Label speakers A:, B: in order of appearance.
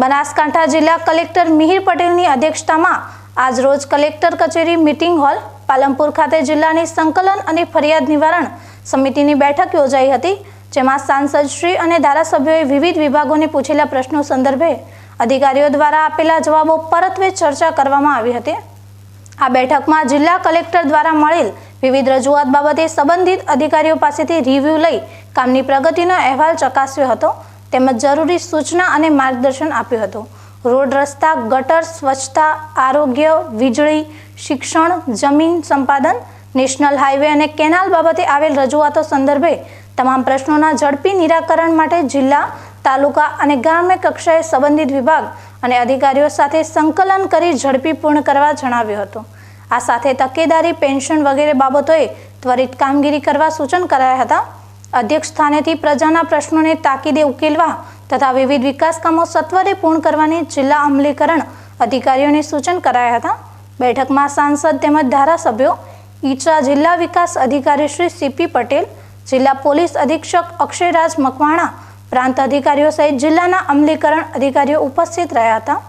A: બનાસકાંઠા જિલ્લા કલેક્ટર મિહિર પટેલની અધ્યક્ષતામાં આજરોજ કલેક્ટર કચેરી મિટિંગ હોલ, પાલનપુર ખાતે જિલ્લાની સંકલન અને ફરિયાદ નિવારણ સમિતિની બેઠક યોજાઈ હતી, જેમાં સાંસદશ્રી અને ધારાસભ્યોએ વિવિધ વિભાગોને પૂછેલા પ્રશ્નો સંદર્ભે અધિકારીઓ દ્વારા આપેલા જવાબો પરત્વે ચર્ચા કરવામાં આવી હતી. આ બેઠકમાં જિલ્લા કલેક્ટર દ્વારા મળેલ વિવિધ રજૂઆત બાબતે સંબંધિત અધિકારીઓ પાસેથી રિવ્યૂ લઈ કામની પ્રગતિનો અહેવાલ ચકાસ્યો હતો. તેમજ જરૂરી સૂચના અને માર્ગદર્શન આપ્યું હતું. રોડ રસ્તા, ગટર, સ્વચ્છતા, આરોગ્ય, વીજળી, શિક્ષણ, જમીન સંપાદન, નેશનલ હાઈવે અને કેનાલ બાબતે આવેલ રજૂઆતો સંદર્ભે તમામ પ્રશ્નોના ઝડપી નિરાકરણ માટે જિલ્લા, તાલુકા અને ગ્રામ્ય કક્ષાએ સંબંધિત વિભાગ અને અધિકારીઓ સાથે સંકલન કરી ઝડપી પૂર્ણ કરવા જણાવ્યું હતું. આ સાથે તકેદારી, પેન્શન વગેરે બાબતોએ ત્વરિત કામગીરી કરવા સૂચન કરાયા હતા. અધ્યક્ષ સ્થાનેથી પ્રજાના પ્રશ્નોને તાકીદે ઉકેલવા તથા વિવિધ વિકાસ કામો સત્વરે પૂર્ણ કરવાની જિલ્લા અમલીકરણ અધિકારીઓને સૂચન કરાયા હતા. બેઠકમાં સાંસદ તેમજ ધારાસભ્યો ઈચરા જિલ્લા વિકાસ અધિકારી શ્રી સીપી પટેલ, જિલ્લા પોલીસ અધિક્ષક અક્ષયરાજ મકવાણા, પ્રાંત અધિકારીઓ સહિત જિલ્લાના અમલીકરણ અધિકારીઓ ઉપસ્થિત રહ્યા હતા.